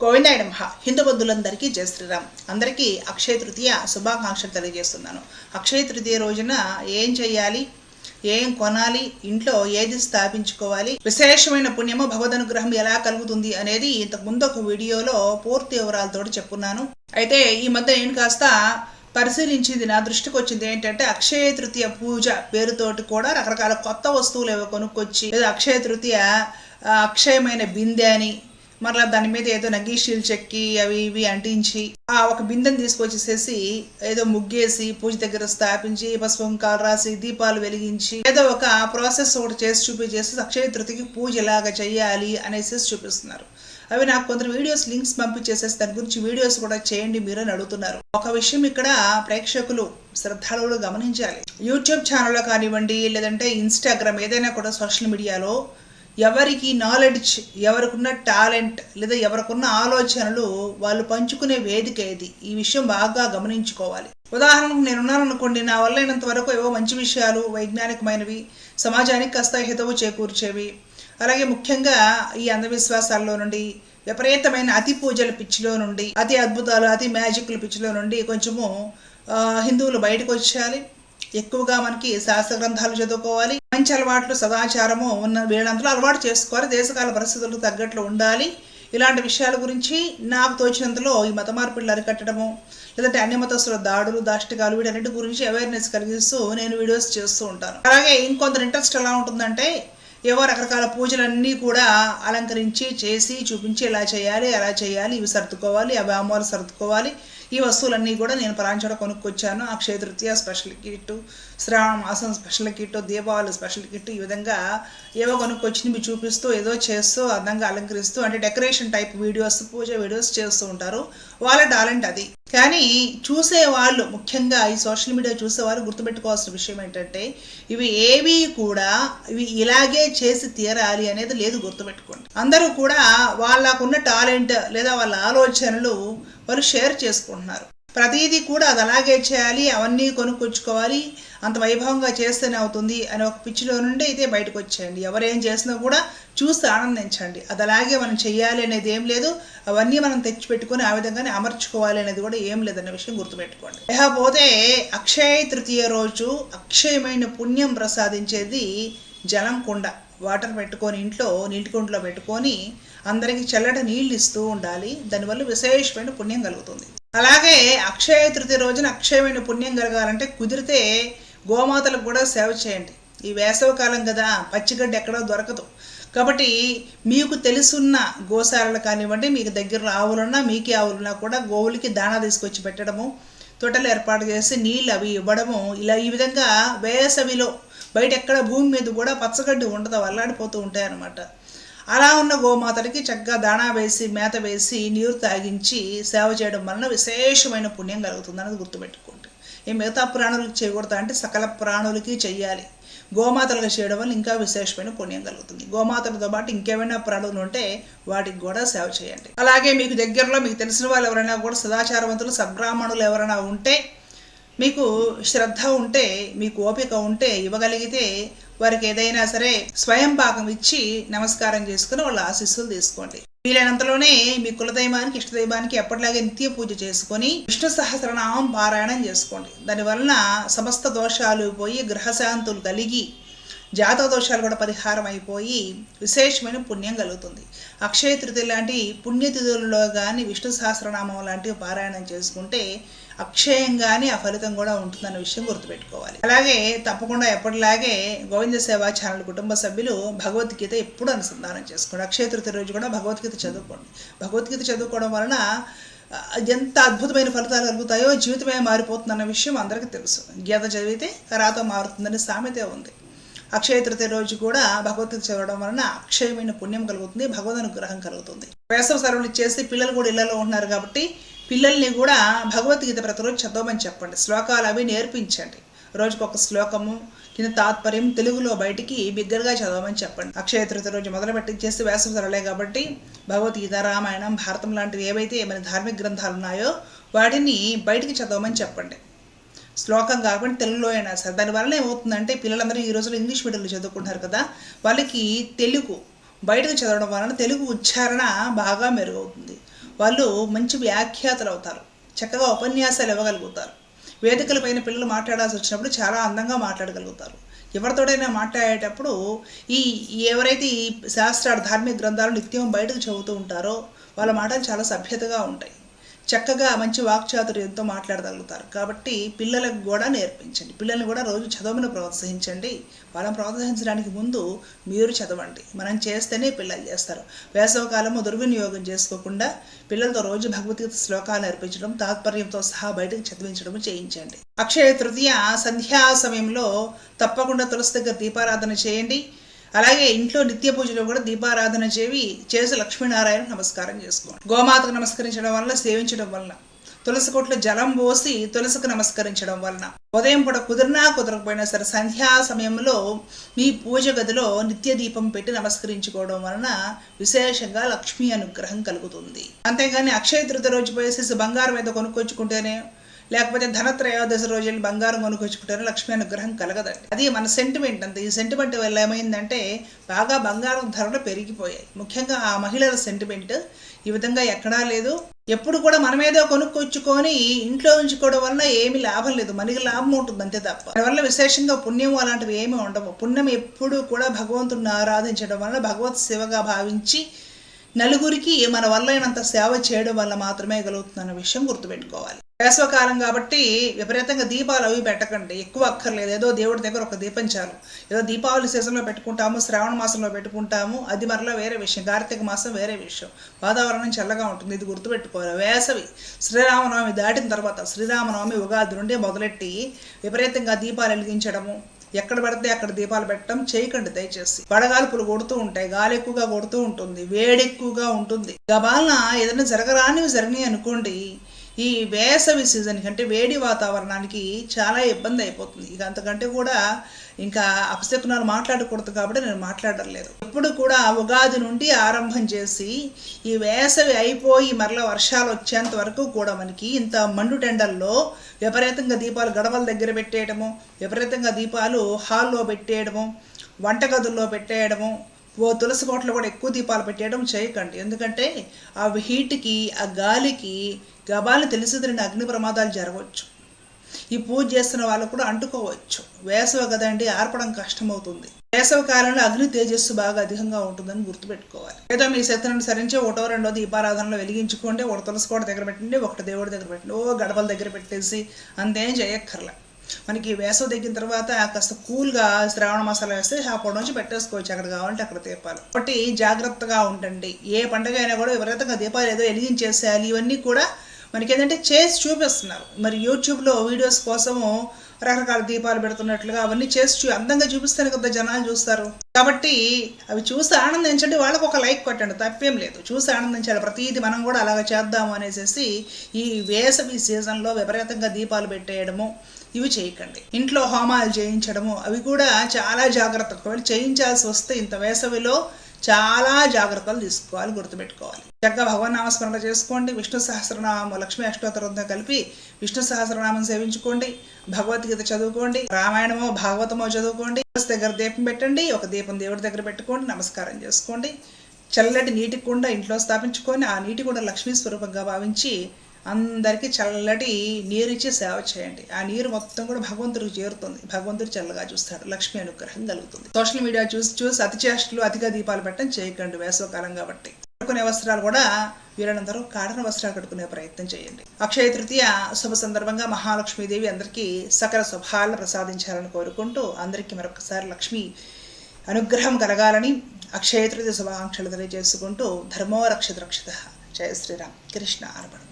గోవిందాయ నమః. హిందూ బంధువులందరికీ జయ శ్రీరామ్. అందరికీ అక్షయ తృతీయ శుభాకాంక్షలు తెలియజేస్తున్నాను. అక్షయ తృతీయ రోజున ఏం చేయాలి ఏం కొనాలి? ఇంట్లో ఏది స్థాపించుకోవాలి? విశేషమైన పుణ్యము భగవద్ ఎలా కలుగుతుంది అనేది ఇంతకుముందు ఒక వీడియోలో పూర్తి వివరాలతో చెప్పున్నాను. అయితే ఈ మధ్య నేను కాస్త పరిశీలించింది నా దృష్టికి వచ్చింది ఏంటంటే అక్షయ తృతీయ పూజ పేరుతోటి కూడా రకరకాల కొత్త వస్తువులు ఏవో కొనుక్కొచ్చి లేదా అక్షయ తృతీయ అక్షయమైన బిందె అని మరలా దాని మీద ఏదో నగీషీలు చెక్కి అవి ఇవి అంటించి ఆ ఒక బిందెని తీసుకొచ్చేసేసి ఏదో ముగ్గేసి పూజ దగ్గర స్థాపించి పసుపు రాసి దీపాలు వెలిగించి ఏదో ఒక ప్రాసెస్ ఒకటి చేసి చూపించేసి అక్షయ తృతికి పూజ ఎలాగ చేయాలి అనేసి చూపిస్తున్నారు. అవి నాకు కొందరు వీడియోస్ లింక్స్ పంపించేసేసి దాని గురించి వీడియోస్ కూడా చేయండి మీరు అని అడుగుతున్నారు. ఒక విషయం ఇక్కడ ప్రేక్షకులు శ్రద్ధాళువులు గమనించాలి. యూట్యూబ్ ఛానల్లో కానివ్వండి లేదంటే ఇన్స్టాగ్రామ్ ఏదైనా కూడా సోషల్ మీడియాలో ఎవరికి నాలెడ్జ్ ఎవరికున్న టాలెంట్ లేదా ఎవరికున్న ఆలోచనలు వాళ్ళు పంచుకునే వేదిక ఇది. ఈ విషయం బాగా గమనించుకోవాలి. ఉదాహరణకు నేనున్నాను అనుకోండి నా వల్ల అయినంత వరకు ఏవో మంచి విషయాలు వైజ్ఞానికమైనవి సమాజానికి కాస్త హితవు చేకూర్చేవి. అలాగే ముఖ్యంగా ఈ అంధవిశ్వాసాల్లో నుండి విపరీతమైన అతి పూజల పిచ్చిలో నుండి అతి అద్భుతాలు అతి మ్యాజిక్ల పిచ్చిలో నుండి కొంచెము హిందువులు బయటకు వచ్చేయాలి. ఎక్కువగా మనకి శాస్త్ర గ్రంథాలు చదువుకోవాలి. మంచి అలవాట్లు సదాచారము ఉన్న వీళ్ళందరూ అలవాటు చేసుకోవాలి. దేశకాల పరిస్థితులకు తగ్గట్లు ఉండాలి. ఇలాంటి విషయాల గురించి నాకు తోచినంతలో ఈ మత మార్పిడులు అరికట్టడము లేదంటే అన్ని మతస్తుల దాడులు దాష్టికాలు వీటన్నిటి గురించి అవేర్నెస్ కలిగిస్తూ నేను వీడియోస్ చేస్తూ ఉంటాను. అలాగే ఇంకొందరు ఇంట్రెస్ట్ ఎలా ఉంటుందంటే ఏవో రకరకాల పూజలన్నీ కూడా అలంకరించి చేసి చూపించి ఇలా చేయాలి అలా చేయాలి ఇవి సర్దుకోవాలి అవి అమ్మవారు సర్దుకోవాలి. ఈ వస్తువులన్నీ కూడా నేను పలాంచోట కొనుక్కొచ్చాను. అక్షయ తృతీయ స్పెషల్ కిట్ శ్రావణ మాసం special kit Deepavali special kit ఈ విధంగా ఏవో కొనుక్కొచ్చినవి చూపిస్తూ ఏదో చేస్తూ అందంగా అలంకరిస్తూ అంటే decoration type videos puja videos చేస్తూ ఉంటారు. వాళ్ళ టాలెంట్ అది. కానీ చూసే వాళ్ళు ముఖ్యంగా ఈ సోషల్ మీడియా చూసేవాళ్ళు గుర్తుపెట్టుకోవాల్సిన విషయం ఏంటంటే ఇవి ఏవి కూడా ఇవి ఇలాగే చేసి తీరాలి అనేది లేదు గుర్తుపెట్టుకోండి. అందరూ కూడా వాళ్ళకున్న టాలెంట్ లేదా వాళ్ళ ఆలోచనలు వాళ్ళు షేర్ చేసుకుంటున్నారు. ప్రతిదీ కూడా అది అలాగే చేయాలి అవన్నీ కొనుక్కొచ్చుకోవాలి అంత వైభవంగా చేస్తేనే అవుతుంది అనే ఒక పిచ్చిలో నుండి అయితే బయటకు వచ్చేయండి ఎవరేం చేసినా కూడా చూసి ఆనందించండి. అది అలాగే మనం చెయ్యాలి అనేది ఏం లేదు. అవన్నీ మనం తెచ్చిపెట్టుకొని ఆ విధంగానే అమర్చుకోవాలి అనేది కూడా ఏం లేదన్న విషయం గుర్తుపెట్టుకోండి. లేకపోతే అక్షయ తృతీయ రోజు అక్షయమైన పుణ్యం ప్రసాదించేది జలం కుండ వాటర్ పెట్టుకొని ఇంట్లో నీటి కుండలో పెట్టుకొని అందరికీ చల్లటి నీళ్ళు ఇస్తూ ఉండాలి. దానివల్ల విశేషమైన పుణ్యం కలుగుతుంది. అలాగే అక్షయ తృతీయ రోజున అక్షయమైన పుణ్యం కలగాలంటే కుదిరితే గోమాతలకు కూడా సేవ చేయండి. ఈ వేసవి కాలం కదా పచ్చిగడ్డి ఎక్కడో దొరకదు. కాబట్టి మీకు తెలుసున్న గోశాలలు కానివ్వండి మీకు దగ్గరలో ఆవులున్నా మీకే ఆవులున్నా కూడా గోవులకి దాణా తీసుకొచ్చి పెట్టడము తొట్టలు ఏర్పాటు చేసి నీళ్ళు అవి ఇవ్వడము ఇలా ఈ విధంగా వేసవిలో బయట ఎక్కడ భూమి మీద కూడా పచ్చగడ్డి ఉండదు అల్లాడిపోతూ ఉంటాయి అన్నమాట అలా ఉన్న గోమాతలకి చక్కగా దాణా వేసి మేత వేసి నీరు తాగించి సేవ చేయడం వలన విశేషమైన పుణ్యం కలుగుతుంది అనేది గుర్తుపెట్టుకోండి. ఈ మిగతా ప్రాణులకు చేయకూడదు అంటే సకల ప్రాణులకి చెయ్యాలి. గోమాతలకు చేయడం వల్ల ఇంకా విశేషమైన పుణ్యం కలుగుతుంది. గోమాతలతో పాటు ఇంకేమైనా ప్రాణులు ఉంటే వాటికి కూడా సేవ చేయండి. అలాగే మీకు దగ్గరలో మీకు తెలిసిన వాళ్ళు ఎవరైనా కూడా సదాచారవంతులు సబ్రాహ్మణులు ఎవరైనా ఉంటే మీకు శ్రద్ధ ఉంటే మీకు ఓపిక ఉంటే ఇవ్వగలిగితే వారికి ఏదైనా సరే స్వయం పాకం ఇచ్చి నమస్కారం చేసుకుని వాళ్ళ ఆశీస్సులు తీసుకోండి. వీలైనంతలోనే మీ కులదైవానికి ఇష్టదైవానికి ఎప్పటిలాగే నిత్య పూజ చేసుకొని విష్ణు సహస్రనామం పారాయణం చేసుకోండి. దానివలన సమస్త దోషాలు పోయి గ్రహశాంతులు కలిగి జాతక దోషాలు కూడా పరిహారం అయిపోయి విశేషమైన పుణ్యం కలుగుతుంది. అక్షయ తృతి లాంటి పుణ్యతిథులలో కానీ విష్ణు సహస్రనామం లాంటివి పారాయణం చేసుకుంటే అక్షయంగానే ఆ ఫలితం కూడా ఉంటుందన్న విషయం గుర్తుపెట్టుకోవాలి. అలాగే తప్పకుండా ఎప్పటిలాగే గోవింద సేవా ఛానల్ కుటుంబ సభ్యులు భగవద్గీత ఎప్పుడు అనుసంధానం చేసుకోండి. అక్షయ తృతీయ రోజు కూడా భగవద్గీత చదువుకోండి. భగవద్గీత చదువుకోవడం వలన ఎంత అద్భుతమైన ఫలితాలు కలుగుతాయో జీవితమే మారిపోతుందన్న విషయం అందరికీ తెలుసు. గీత చదివితే రాతో మారుతుందని సామెతే ఉంది. అక్షయ తృతీయ రోజు కూడా భగవద్గీత చదవడం వలన అక్షయమైన పుణ్యం కలుగుతుంది భగవద్ అనుగ్రహం కలుగుతుంది. వేసవ సెలవులు ఇచ్చేసి పిల్లలు కూడా ఇళ్ళలో ఉంటున్నారు కాబట్టి పిల్లల్ని కూడా భగవద్గీత ప్రతిరోజు చదవమని చెప్పండి. శ్లోకాలు అవి నేర్పించండి. రోజుకొక ఒక శ్లోకము కింద తాత్పర్యం తెలుగులో బయటికి బిగ్గరగా చదవమని చెప్పండి. అక్షయ తృతీయ రోజు మొదలు పెట్టించేసి వేసవి సరళే కాబట్టి భగవద్గీత రామాయణం భారతం లాంటివి ఏవైతే ఏమైనా ధార్మిక గ్రంథాలు ఉన్నాయో వాటిని బయటికి చదవమని చెప్పండి. శ్లోకం కాకుండా తెలుగులో అయినా సరే. దానివల్ల ఏమవుతుందంటే పిల్లలందరూ ఈ రోజుల్లో ఇంగ్లీష్ మీడియంలో చదువుకుంటున్నారు కదా వాళ్ళకి తెలుగు బయటకు చదవడం వలన తెలుగు ఉచ్చారణ బాగా మెరుగవుతుంది. వాళ్ళు మంచి వ్యాఖ్యాతలు అవుతారు. చక్కగా ఉపన్యాసాలు ఇవ్వగలుగుతారు. వేదికలపైన పిల్లలు మాట్లాడాల్సి వచ్చినప్పుడు చాలా అందంగా మాట్లాడగలుగుతారు. ఎవరితోడైనా మాట్లాడేటప్పుడు ఈ ఎవరైతే ఈ శాస్త్రాలు ధార్మిక గ్రంథాలు నిత్యం బయటకు చదువుతూ ఉంటారో వాళ్ళ మాటలు చాలా సభ్యతగా ఉంటాయి. చక్కగా మంచి వాక్చాతుర్యంతో మాట్లాడగలుగుతారు. కాబట్టి పిల్లలకు కూడా నేర్పించండి. పిల్లల్ని కూడా రోజు చదవమని ప్రోత్సహించండి. వాళ్ళని ప్రోత్సహించడానికి ముందు మీరు చదవండి. మనం చేస్తేనే పిల్లలు చేస్తారు. వేసవకాలము దుర్వినియోగం చేసుకోకుండా పిల్లలతో రోజు భగవద్గీత శ్లోకాలు నేర్పించడం తాత్పర్యంతో సహా బయటకు చదివించడం చేయించండి. అక్షయ తృతీయ సంధ్యా సమయంలో తప్పకుండా తులసి దగ్గర దీపారాధన చేయండి. అలాగే ఇంట్లో నిత్య పూజలో కూడా దీపారాధన చేవి చేసి లక్ష్మీనారాయణ నమస్కారం చేసుకోండి. గోమాతకు నమస్కరించడం వలన సేవించడం వలన తులసి కొట్లో జలం పోసి తులసికి నమస్కరించడం వలన. ఉదయం పూట కుదిరినా కుదరకపోయినా సరే సంధ్యా సమయంలో మీ పూజ గదిలో నిత్య దీపం పెట్టి నమస్కరించుకోవడం వలన విశేషంగా లక్ష్మీ అనుగ్రహం కలుగుతుంది. అంతేగాని అక్షయ తృతీయ రోజు పోయేసేసి బంగారం ఏదో కొనుక్కొచ్చుకుంటేనే లేకపోతే ధనత్రయోదశ రోజులు బంగారం కొనుక్కొచ్చుకుంటారు లక్ష్మీ అనుగ్రహం కలగదండి. అది మన సెంటిమెంట్ అంత. ఈ సెంటిమెంట్ వల్ల ఏమైందంటే బాగా బంగారం ధరలు పెరిగిపోయాయి. ముఖ్యంగా ఆ మహిళల సెంటిమెంట్ ఈ విధంగా ఎక్కడా లేదు. ఎప్పుడు కూడా మనమేదో కొనుక్కొచ్చుకొని ఇంట్లో ఉంచుకోవడం వల్ల ఏమి లాభం లేదు. మనకి లాభం ఉంటుంది అంతే తప్ప. దానివల్ల విశేషంగా పుణ్యం అలాంటివి ఏమి ఉండవు. పుణ్యం ఎప్పుడు కూడా భగవంతుని ఆరాధించడం వల్ల భగవత్ సేవగా భావించి నలుగురికి మన వల్ల అయినంత సేవ చేయడం వల్ల మాత్రమే కలుగుతుందన్న విషయం గుర్తుపెట్టుకోవాలి. వేసవకాలం కాబట్టి విపరీతంగా దీపాలు అవి పెట్టకండి. ఎక్కువ అక్కర్లేదు. ఏదో దేవుడి దగ్గర ఒక దీపం చాలు. ఏదో దీపావళి సీజన్లో పెట్టుకుంటాము శ్రావణ మాసంలో పెట్టుకుంటాము అది మరలా వేరే విషయం. కార్తీక మాసం వేరే విషయం. వాతావరణం చల్లగా ఉంటుంది. ఇది గుర్తుపెట్టుకోవాలి. వేసవి శ్రీరామనవమి దాటిన తర్వాత శ్రీరామనవమి ఉగాది నుండి మొదలెట్టి విపరీతంగా దీపాలు వెలిగించడము ఎక్కడ పడితే అక్కడ దీపాలు పెట్టడం చేయకండి దయచేసి. వడగాల్పులు కొడుతూ ఉంటాయి. గాలి ఎక్కువగా కొడుతూ ఉంటుంది. వేడి ఎక్కువగా ఉంటుంది. గబాలన ఏదైనా జరగరానివి జరిగినాయి అనుకోండి ఈ వేసవి సీజన్ కంటే వేడి వాతావరణానికి చాలా ఇబ్బంది అయిపోతుంది. ఇక అంతకంటే కూడా ఇంకా అపశకునాలు మాట్లాడకూడదు కాబట్టి నేను మాట్లాడడం లేదు ఎప్పుడు కూడా ఉగాది నుండి ఆరంభం చేసి ఈ వేసవి అయిపోయి మరలా వర్షాలు వచ్చేంత వరకు కూడా మనకి ఇంత మండు టెండల్లో విపరీతంగా దీపాలు గడవల దగ్గర పెట్టేయడము విపరీతంగా దీపాలు హాల్లో పెట్టేయడము వంటగదుల్లో పెట్టేయడము ఓ తులసి కోటలో కూడా ఎక్కువ దీపాలు పెట్టేయడం చేయకండి. ఎందుకంటే ఆ హీట్కి ఆ గాలికి గబాలు తిరిగిన అగ్ని ప్రమాదాలు జరగవచ్చు. ఈ పూజ చేస్తున్న వాళ్ళు కూడా అంటుకోవచ్చు. వేసవి కదండి ఆర్పడం కష్టమవుతుంది. వేసవి కాలంలో అగ్ని తేజస్సు బాగా అధికంగా ఉంటుందని గుర్తుపెట్టుకోవాలి. ఏదో మీ శక్తిని సరించి ఒకటో రెండో దీపారాధనలో వెలిగించుకోండి ఒక తులసి కోట దగ్గర పెట్టండి ఒకటి దేవుడి దగ్గర పెట్టండి ఓ గడపల దగ్గర పెట్టేసి అంతేం చేయక్కర్లే. మనకి వేసవి తగ్గిన తర్వాత కాస్త కూల్గా శ్రావణ మసాలా వేస్తే అప్పటి నుంచి పెట్టేసుకోవచ్చు. అక్కడ కావాలంటే అక్కడ దీపాలు. కాబట్టి జాగ్రత్తగా ఉండండి. ఏ పండుగ అయినా కూడా విపరీతంగా దీపాలు ఏదో వెలిగించేసేయాలి ఇవన్నీ కూడా మనకి ఏంటంటే చేసి చూపిస్తున్నారు. మరి యూట్యూబ్లో వీడియోస్ కోసము రకరకాల దీపాలు పెడుతున్నట్లుగా అవన్నీ చేసి చూ అందంగా చూపిస్తాను కదా జనాలు చూస్తారు. కాబట్టి అవి చూసి ఆనందించండి. వాళ్ళకు ఒక లైక్ కొట్టండి. తప్పేం లేదు. చూసి ఆనందించాలి. ప్రతిదీ మనం కూడా అలాగ చేద్దాము అనేసి ఈ వేసవి సీజన్లో విపరీతంగా దీపాలు పెట్టేయడము ఇవి చేయకండి. ఇంట్లో హోమాలు చేయించడము అవి కూడా చాలా జాగ్రత్త ఒకవేళ చేయించాల్సి వస్తే ఇంత వేసవిలో చాలా జాగ్రత్తలు తీసుకోవాలి గుర్తుపెట్టుకోవాలి. చక్కగా భగవన్ నామస్మరణ చేసుకోండి. విష్ణు సహస్రనామం లక్ష్మీ అష్టోత్తరంతో కలిపి విష్ణు సహస్రనామం సేవించుకోండి. భగవద్గీత చదువుకోండి. రామాయణమో భాగవతమో చదువుకోండి. దగ్గర దీపం పెట్టండి. ఒక దీపం దేవుడి దగ్గర పెట్టుకోండి. నమస్కారం చేసుకోండి. చల్లటి నీటి కుండ ఇంట్లో స్థాపించుకొని ఆ నీటి కూడా లక్ష్మీ స్వరూపంగా భావించి అందరికీ చల్లటి నీరు సేవ చేయండి. ఆ నీరు మొత్తం కూడా భగవంతుడికి చేరుతుంది. భగవంతుడు చల్లగా చూస్తాడు. లక్ష్మీ అనుగ్రహం కలుగుతుంది. సోషల్ మీడియా చూసి చూసి అతి చేష్టలు అతిగా దీపాలు పెట్టడం చేయకండి. వేసవకాలం కాబట్టి. కట్టుకునే వస్త్రాలు కూడా వీళ్ళందరూ కాటన వస్త్రాలు కట్టుకునే ప్రయత్నం చేయండి. అక్షయ తృతీయ శుభ సందర్భంగా మహాలక్ష్మీదేవి అందరికీ సకల శుభాలను ప్రసాదించాలని కోరుకుంటూ అందరికీ మరొకసారి లక్ష్మి అనుగ్రహం కలగాలని అక్షయ తృతీయ శుభాకాంక్షలు తెలియజేసుకుంటూ ధర్మో రక్షిత రక్షిత జయ శ్రీరామ్. కృష్ణ అర్పణం